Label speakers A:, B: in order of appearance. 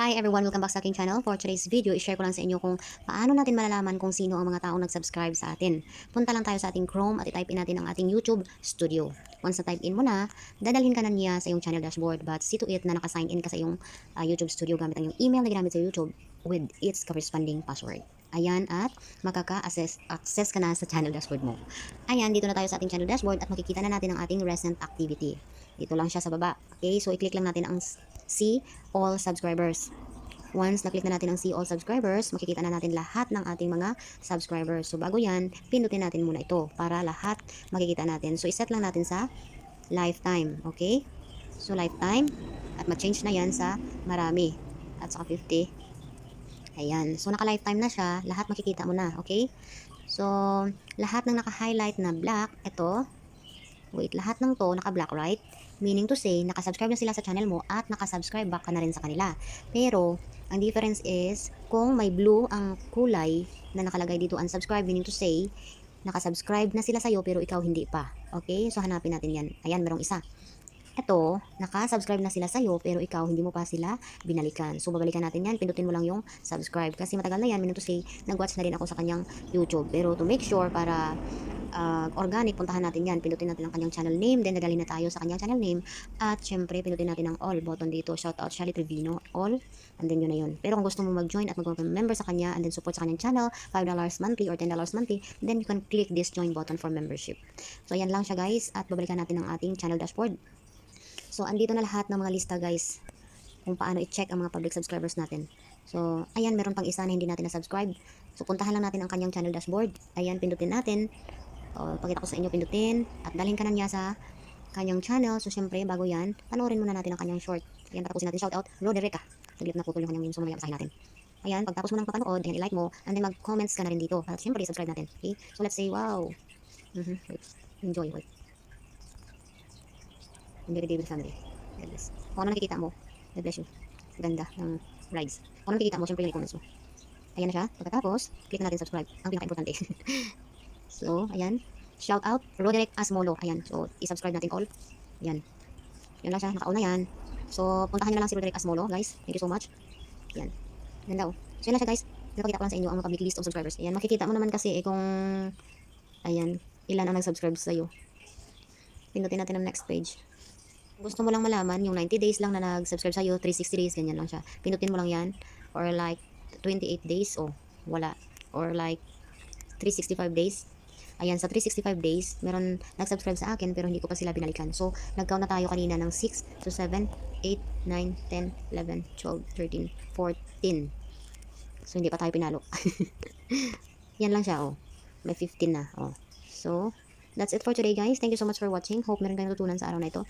A: Hi everyone, welcome back sa aking channel. For today's video, i-share ko lang sa inyo kung paano natin malalaman kung sino ang mga taong nag-subscribe sa atin. Punta lang tayo sa ating Chrome at i-type in natin ang ating YouTube Studio. Once na type in mo na, dadalhin ka na niya sa iyong channel dashboard but see to it na naka-sign in ka sa iyong uh, YouTube Studio gamit ang iyong email na ginamit sa YouTube with its corresponding password. Ayan at makaka-access access ka na sa channel dashboard mo. Ayan, dito na tayo sa ating channel dashboard at makikita na natin ang ating recent activity. Dito lang siya sa baba. Okay, so i-click lang natin ang see all subscribers. Once na-click na natin ang see all subscribers, makikita na natin lahat ng ating mga subscribers. So bago yan, pindutin natin muna ito para lahat makikita natin. So iset lang natin sa lifetime. Okay? So lifetime at ma-change na yan sa marami at saka 50. Ayan. So naka-lifetime na siya, lahat makikita mo na. Okay? So lahat ng naka-highlight na black, ito, wait, lahat ng to naka-black, right? Meaning to say, nakasubscribe na sila sa channel mo at nakasubscribe back ka na rin sa kanila. Pero, ang difference is, kung may blue ang kulay na nakalagay dito unsubscribe, meaning to say, nakasubscribe na sila sa'yo pero ikaw hindi pa. Okay? So, hanapin natin yan. Ayan, merong isa. Ito, nakasubscribe na sila sa'yo pero ikaw hindi mo pa sila binalikan. So, babalikan natin yan. Pindutin mo lang yung subscribe. Kasi matagal na yan, meaning to say, nag-watch na rin ako sa kanyang YouTube. Pero to make sure para uh, organic, puntahan natin yan. Pindutin natin ang kanyang channel name, then dadalhin na tayo sa kanyang channel name. At syempre, pindutin natin ang all button dito. Shout out Shelly Trevino, all. And then yun na yun. Pero kung gusto mo mag-join at mag-member sa kanya and then support sa kanyang channel, $5 monthly or $10 monthly, then you can click this join button for membership. So, ayan lang siya guys. At babalikan natin ang ating channel dashboard. So, andito na lahat ng mga lista guys kung paano i-check ang mga public subscribers natin. So, ayan, meron pang isa na hindi natin na-subscribe. So, puntahan lang natin ang kanyang channel dashboard. Ayan, pindutin natin. O, pakita ko sa inyo, pindutin. At dalhin ka na niya sa kanyang channel. So, syempre, bago yan, panoorin muna natin ang kanyang short. Ayan, patapusin natin. Shout out, Roderick ah. Saglit na putol yung kanyang name. So, mamaya basahin natin. Ayan, pagtapos mo nang papanood, ayan, i-like mo, and then mag-comments ka na rin dito. At syempre, subscribe natin. Okay? So, let's say, wow. Mm-hmm. Wait. Enjoy, wait. Enjoy the day with family. God bless. Kung ano nakikita mo, God bless you. Ganda ng rides. Kung ano nakikita mo, syempre yung comments mo. Ayan na siya. Pagkatapos, click na natin subscribe. Ang pinaka-importante. so, ayan. Shout out, Roderick Asmolo. Ayan. So, i-subscribe natin all. Ayan. Yan lang siya. Nakauna yan. So, puntahan nyo na lang si Roderick Asmolo, guys. Thank you so much. Ayan. Ganda oh. So, yan lang siya, guys. Napakita ko lang sa inyo ang public list of subscribers. Ayan. Makikita mo naman kasi eh, kung ayan, ilan ang nag-subscribe sa'yo. Pindutin natin ang next page gusto mo lang malaman, yung 90 days lang na nag-subscribe sa'yo, 360 days, ganyan lang siya. Pinutin mo lang yan. Or like, 28 days, oh, wala. Or like, 365 days. Ayan, sa 365 days, meron nag-subscribe sa akin, pero hindi ko pa sila binalikan. So, nag-count na tayo kanina ng 6 to 7, 8, 9, 10, 11, 12, 13, 14. So, hindi pa tayo pinalo. yan lang siya, oh. May 15 na, oh. So, that's it for today, guys. Thank you so much for watching. Hope meron kayong natutunan sa araw na ito.